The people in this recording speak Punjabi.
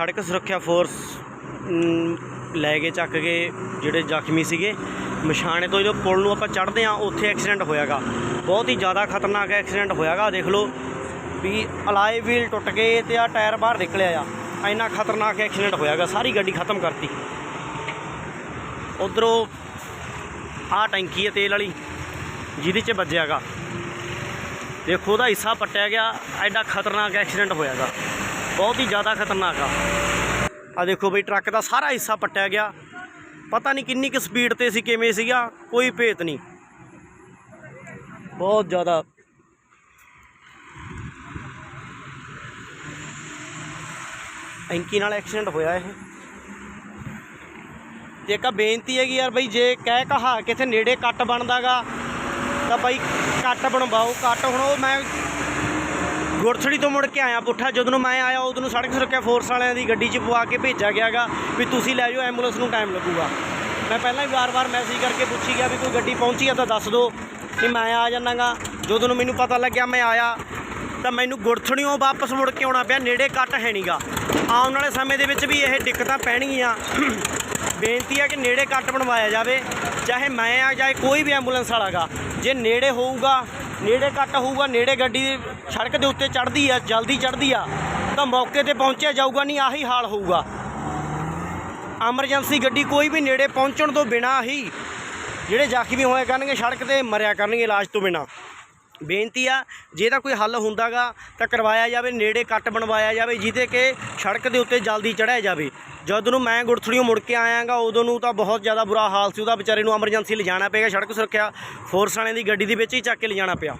ਸੜਕ ਸੁਰੱਖਿਆ ਫੋਰਸ ਲੈ ਕੇ ਚੱਕ ਕੇ ਜਿਹੜੇ ਜ਼ਖਮੀ ਸੀਗੇ ਮਸ਼ਾਣੇ ਤੋਂ ਜਦੋਂ ਪੁਲ ਨੂੰ ਆਪਾਂ ਚੜ੍ਹਦੇ ਆ ਉੱਥੇ ਐਕਸੀਡੈਂਟ ਹੋਇਆਗਾ। ਬਹੁਤ ਹੀ ਜ਼ਿਆਦਾ ਖਤਰਨਾਕ ਐਕਸੀਡੈਂਟ ਹੋਇਆਗਾ ਦੇਖ ਲਓ ਵੀ ਅਲਾਈ ਵੀਲ ਟੁੱਟ ਕੇ ਤੇ ਆ ਟਾਇਰ ਬਾਹਰ ਨਿਕਲਿਆ ਆ। ਇੰਨਾ ਖਤਰਨਾਕ ਐਕਸੀਡੈਂਟ ਹੋਇਆਗਾ, ਸਾਰੀ ਗੱਡੀ ਖਤਮ ਕਰਤੀ। ਉਧਰੋਂ ਆ ਟੈਂਕੀ ਹੈ ਤੇਲ ਵਾਲੀ, ਜਿਹਦੇ 'ਚ ਵੱਜਿਆਗਾ। ਦੇਖੋ, ਉਹਦਾ ਹਿੱਸਾ ਪੱਟਿਆ ਗਿਆ, ਐਡਾ ਖਤਰਨਾਕ ਐਕਸੀਡੈਂਟ ਹੋਇਆਗਾ। ਬਹੁਤ ਹੀ ਜ਼ਿਆਦਾ ਖਤਰਨਾਕ ਆ। ਆ ਦੇਖੋ ਬਈ, ਟਰੱਕ ਦਾ ਸਾਰਾ ਹਿੱਸਾ ਪੱਟਿਆ ਗਿਆ। ਪਤਾ ਨਹੀਂ ਕਿੰਨੀ ਕੁ ਸਪੀਡ ਤੇ ਸੀ, ਕਿਵੇਂ ਸੀਗਾ, ਕੋਈ ਭੇਤ ਨਹੀਂ। ਬਹੁਤ ਜ਼ਿਆਦਾ। ਐਂਕੀ ਨਾਲ ਐਕਸੀਡੈਂਟ ਹੋਇਆ ਇਹ। ਤੇ ਇੱਕ ਬੇਨਤੀ ਹੈਗੀ ਯਾਰ ਬਈ, ਜੇ ਕਹਿ ਕਹਾ ਕਿਥੇ ਨੇੜੇ ਕੱਟ ਬਣਦਾਗਾ, ਤਾਂ ਬਈ ਕੱਟ ਬਣਵਾਓ। ਕੱਟ ਹੁਣ ਉਹ ਮੈਂ ਗੁਰਥੜੀ ਤੋਂ ਮੁੜ ਕੇ ਆਇਆ ਪੁੱਠਾ। ਜਦੋਂ ਨੂੰ ਮੈਂ ਆਇਆ, ਉਦੋਂ ਨੂੰ ਸੜਕ ਸੁਰੱਖਿਆ ਫੋਰਸ ਵਾਲਿਆਂ ਦੀ ਗੱਡੀ 'ਚ ਪਵਾ ਕੇ ਭੇਜਿਆ ਗਿਆਗਾ ਵੀ ਤੁਸੀਂ ਲੈ ਜਾਓ ਐਂਬੂਲੈਂਸ ਨੂੰ ਟਾਈਮ ਲੱਗੂਗਾ। ਮੈਂ ਪਹਿਲਾਂ ਵੀ ਵਾਰ-ਵਾਰ ਮੈਸੇਜ ਕਰਕੇ ਪੁੱਛੀ ਗਿਆ ਵੀ ਕੋਈ ਗੱਡੀ ਪਹੁੰਚੀ ਆ ਤਾਂ ਦੱਸ ਦਿਓ ਕਿ ਮੈਂ ਆ ਜਾਣਾਗਾ ਜਦੋਂ ਨੂੰ ਮੈਨੂੰ ਪਤਾ ਲੱਗਿਆ ਮੈਂ ਆਇਆ, ਤਾਂ ਮੈਨੂੰ ਗੁਰਥੜੀਓਂ ਵਾਪਸ ਮੁੜ ਕੇ ਆਉਣਾ ਪਿਆ, ਨੇੜੇ ਕੱਟ ਹੈ ਨਹੀਂਗਾ ਆਉਣ ਵਾਲੇ ਸਮੇਂ ਦੇ ਵਿੱਚ ਵੀ ਇਹ ਦਿੱਕਤਾਂ ਪੈਣਗੀਆਂ। ਬੇਨਤੀ ਹੈ ਕਿ ਨੇੜੇ ਕੱਟ ਬਣਵਾਇਆ ਜਾਵੇ, ਚਾਹੇ ਮੈਂ ਆ ਚਾਹੇ ਕੋਈ ਵੀ ਐਂਬੂਲੈਂਸ ਵਾਲਾਗਾ। ਜੇ ਨੇੜੇ ਹੋਊਗਾ ਨੇੜੇ ਕੱਟ ਹੋਊਗਾ, ਨੇੜੇ ਗੱਡੀ ਸੜਕ ਦੇ ਉੱਤੇ ਚੜ੍ਹਦੀ ਆ, ਜਲਦੀ ਚੜ੍ਹਦੀ ਆ, ਤਾਂ ਮੌਕੇ ਤੇ ਪਹੁੰਚਿਆ ਜਾਊਗਾ ਨਹੀਂ, ਆਹੀ ਹਾਲ ਹੋਊਗਾ। ਐਮਰਜੈਂਸੀ ਗੱਡੀ ਕੋਈ ਵੀ ਨੇੜੇ ਪਹੁੰਚਣ ਤੋਂ ਬਿਨਾ ਹੀ ਜਿਹੜੇ ਜ਼ਖਮੀ ਹੋਏ ਕਰਨਗੇ, ਸੜਕ ਤੇ ਮਰਿਆ ਕਰਨਗੇ ਇਲਾਜ ਤੋਂ ਬਿਨਾ। ਬੇਨਤੀ ਆ, ਜੇ ਤਾਂ ਕੋਈ ਹੱਲ ਹੁੰਦਾਗਾ, ਤਾਂ ਕਰਵਾਇਆ ਜਾਵੇ, ਨੇੜੇ ਕੱਟ ਬਣਵਾਇਆ ਜਾਵੇ, ਜਿਹਦੇ ਕਿ ਸੜਕ ਦੇ ਉੱਤੇ ਜਲਦੀ ਚੜ੍ਹਾਇਆ ਜਾਵੇ। ਜਦ ਨੂੰ ਮੈਂ ਗੁਰਥੜੀਓਂ ਮੁੜ ਕੇ ਆਇਆਗਾ, ਉਦੋਂ ਨੂੰ ਤਾਂ ਬਹੁਤ ਜ਼ਿਆਦਾ ਬੁਰਾ ਹਾਲ ਸੀ। ਉਹਦਾ ਵਿਚਾਰੇ ਨੂੰ ਐਮਰਜੈਂਸੀ ਲਿਜਾਣਾ ਪਏਗਾ, ਸੜਕ ਸੁਰੱਖਿਆ ਫੋਰਸ ਵਾਲਿਆਂ ਦੀ ਗੱਡੀ ਦੇ ਵਿੱਚ ਹੀ ਚੱਕ ਕੇ ਲਿਜਾਣਾ ਪਿਆ।